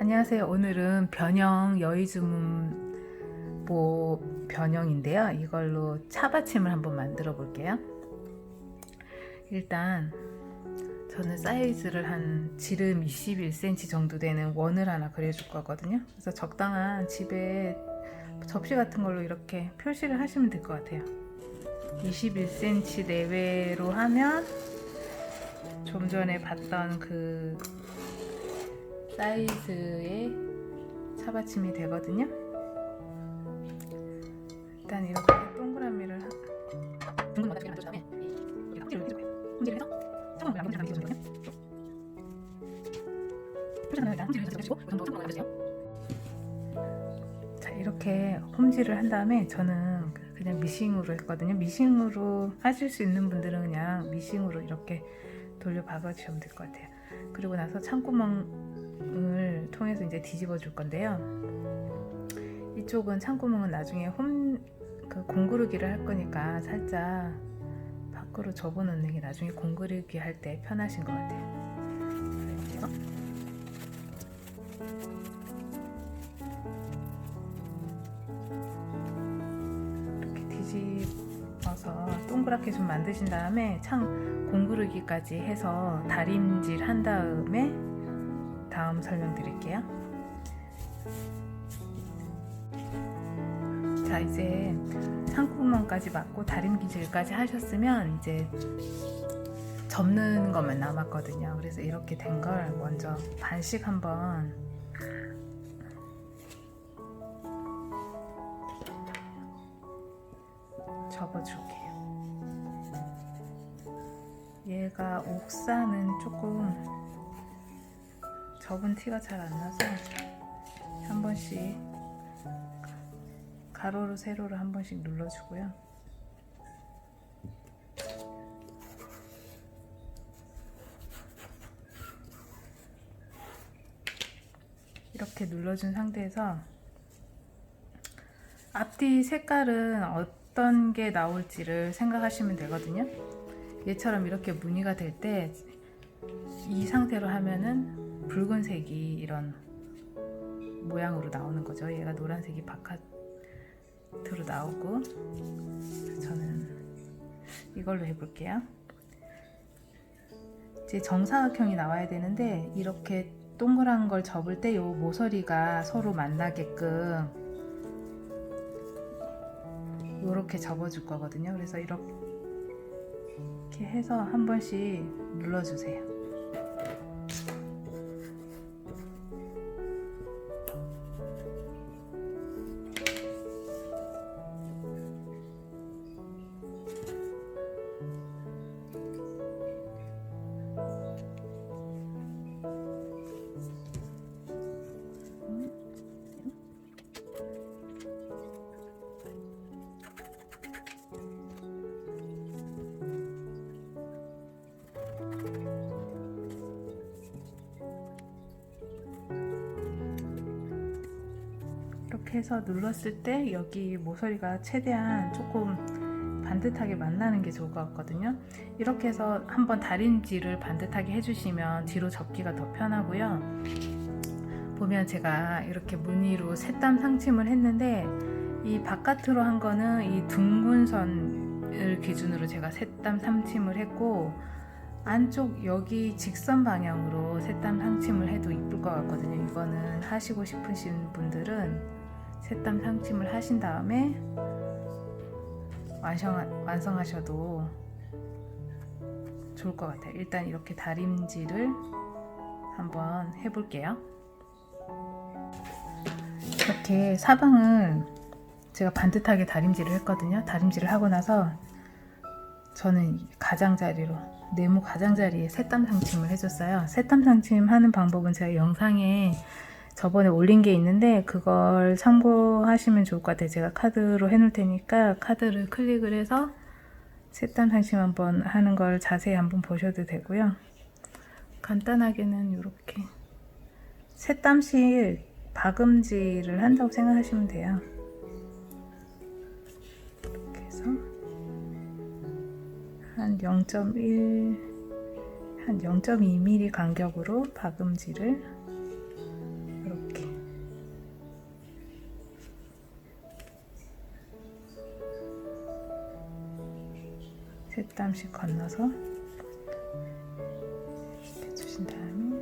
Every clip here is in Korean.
안녕하세요. 오늘은 변형 여의주문보 변형인데요. 이걸로 차받침을 한번 만들어 볼게요. 일단 저는 사이즈를 한 지름 21cm 정도 되는 원을 하나 그려줄 거거든요. 그래서 적당한 집에 접시 같은 걸로 이렇게 표시를 하시면 될 것 같아요. 21cm 내외로 하면 좀 전에 봤던 그 사이즈의 차받침이 되거든요. 일단 이렇게 동그라미를 하... 둥근 다음에 여기다 해줘요. 해서 차가운. 표시하면 일단 주시고 이 정도 차가운 모양 만들어주세요. 자 이렇게 홈질을 한 다음에 저는 그냥 미싱으로 했거든요. 미싱으로 하실 수 있는 분들은 그냥 미싱으로 이렇게 돌려 박아주시면 될 것 같아요. 그리고 나서 창구멍 을 통해서 이제 뒤집어 줄 건데요. 이쪽은 창구멍은 나중에 홈, 그 공구르기를 할 거니까 살짝 밖으로 접어 놓는 게 나중에 공구르기 할 때 편하신 것 같아요. 이렇게 뒤집어서 동그랗게 좀 만드신 다음에 창 공구르기까지 해서 다림질 한 다음에 다음 설명드릴게요. 자 이제 창구멍까지 맞고 다림질까지 하셨으면 이제 접는 것만 남았거든요. 그래서 이렇게 된 걸 먼저 반씩 한번 접어줄게요. 얘가 옥사는 조금 접은 티가 잘 안 나서 한 번씩 가로로 세로로 한 번씩 눌러주고요. 이렇게 눌러준 상태에서 앞뒤 색깔은 어떤 게 나올지를 생각하시면 되거든요. 얘처럼 이렇게 무늬가 될 때 이 상태로 하면은 붉은색이 이런 모양으로 나오는 거죠. 얘가 노란색이 바깥으로 나오고 저는 이걸로 해볼게요. 이제 정사각형이 나와야 되는데 이렇게 동그란 걸 접을 때요 모서리가 서로 만나게끔 이렇게 접어줄 거거든요. 그래서 이렇게 해서 한 번씩 눌러주세요. 해서 눌렀을 때 여기 모서리가 최대한 조금 반듯하게 만나는 게 좋을 것 같거든요. 이렇게 해서 한번 다림질을 반듯하게 해주시면 뒤로 접기가 더 편하고요. 보면 제가 이렇게 무늬로 새땀 상침을 했는데 이 바깥으로 한 거는 이 둥근 선을 기준으로 제가 새땀 상침을 했고 안쪽 여기 직선 방향으로 새땀 상침을 해도 이쁠 것 같거든요. 이거는 하시고 싶으신 분들은 새땀 상침을 하신 다음에 완성, 완성하셔도 좋을 것 같아요. 일단 이렇게 다림질을 한번 해볼게요. 이렇게 사방을 제가 반듯하게 다림질을 했거든요. 다림질을 하고 나서 저는 가장자리로 네모 가장자리에 새땀 상침을 해줬어요. 새땀 상침 하는 방법은 제가 영상에 저번에 올린 게 있는데 그걸 참고하시면 좋을 것 같아요. 제가 카드로 해놓을 테니까 카드를 클릭을 해서 새땀 상침 한번 하는 걸 자세히 한번 보셔도 되고요. 간단하게는 이렇게 새땀씩 박음질을 한다고 생각하시면 돼요. 이렇게 해서 한 0.1, 한 0.2mm 간격으로 박음질을 땀씩 건너서 이렇게 주신 다음에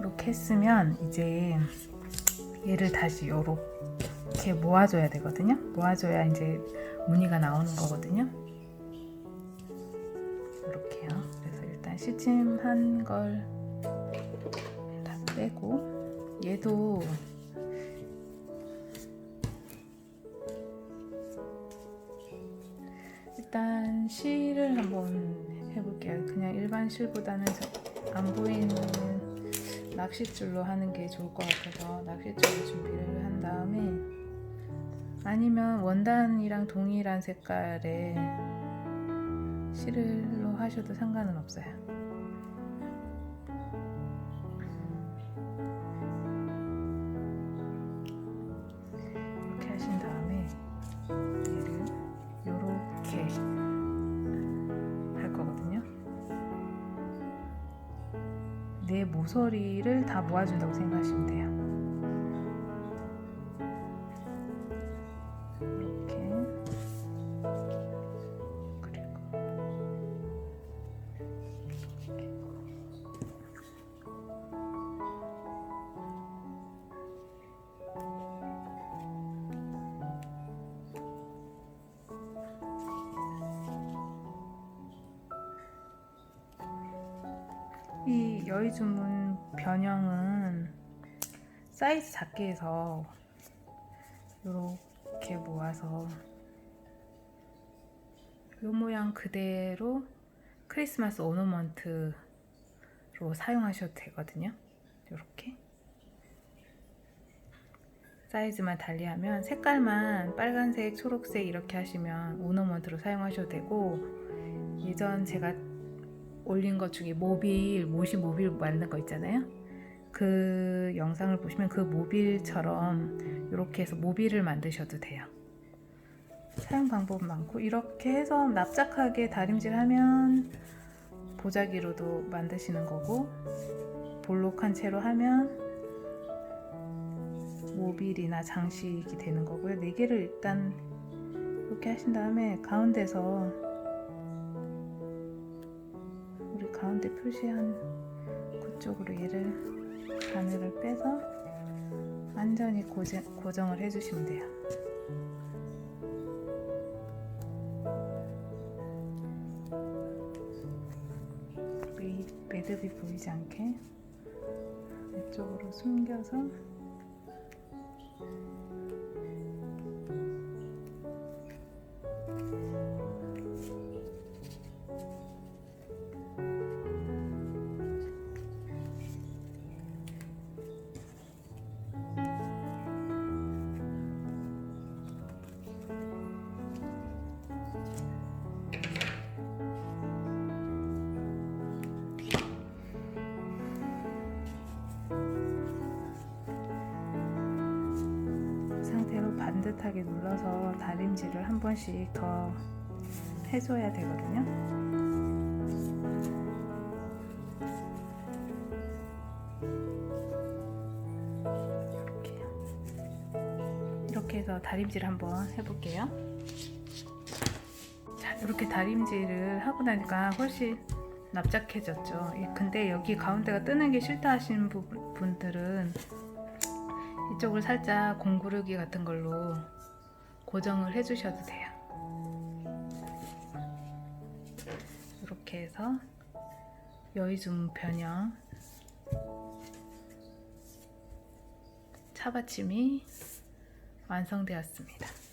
이렇게 했으면 이제 얘를 다시 이렇게 모아줘야 되거든요. 모아줘야 이제 무늬가 나오는 거거든요. 이렇게요. 그래서 일단 시침한 걸 다 빼고 얘도 일단 실을 한번 해볼게요. 그냥 일반 실보다는 저안 보이는 낚싯줄로 하는 게 좋을 것 같아서 낚싯줄로 준비를 한 다음에 아니면 원단이랑 동일한 색깔의 실로 하셔도 상관은 없어요. 모서리를 다 모아준다고 생각하시면 돼요. 이 여의 주문 변형은 사이즈 작게 해서 이렇게 모아서 이 모양 그대로 크리스마스 오너먼트로 사용하셔도 되거든요. 이렇게 사이즈만 달리하면 색깔만 빨간색, 초록색 이렇게 하시면 오너먼트로 사용하셔도 되고 예전 제가 올린 것 중에 모빌, 모시 모빌 만든 거 있잖아요. 그 영상을 보시면 그 모빌처럼 이렇게 해서 모빌을 만드셔도 돼요. 사용 방법은 많고 이렇게 해서 납작하게 다림질하면 보자기로도 만드시는 거고 볼록한 채로 하면 모빌이나 장식이 되는 거고요. 네 개를 일단 이렇게 하신 다음에 가운데서 가운데 표시한 그쪽으로 얘를 바늘을 빼서 완전히 고정, 고정을 해주시면 돼요. 이 매듭이 보이지 않게 이쪽으로 숨겨서 반듯하게 눌러서 다림질을 한 번씩 더 해줘야 되거든요. 이렇게 해서 다림질 한번 해볼게요. 자, 이렇게 다림질을 하고 나니까 훨씬 납작해졌죠. 예, 근데 여기 가운데가 뜨는 게 싫다 하시는 부- 분들은 이쪽을 살짝 공구르기 같은 걸로 고정을 해주셔도 돼요. 이렇게 해서 여의줌 변형 차받침이 완성되었습니다.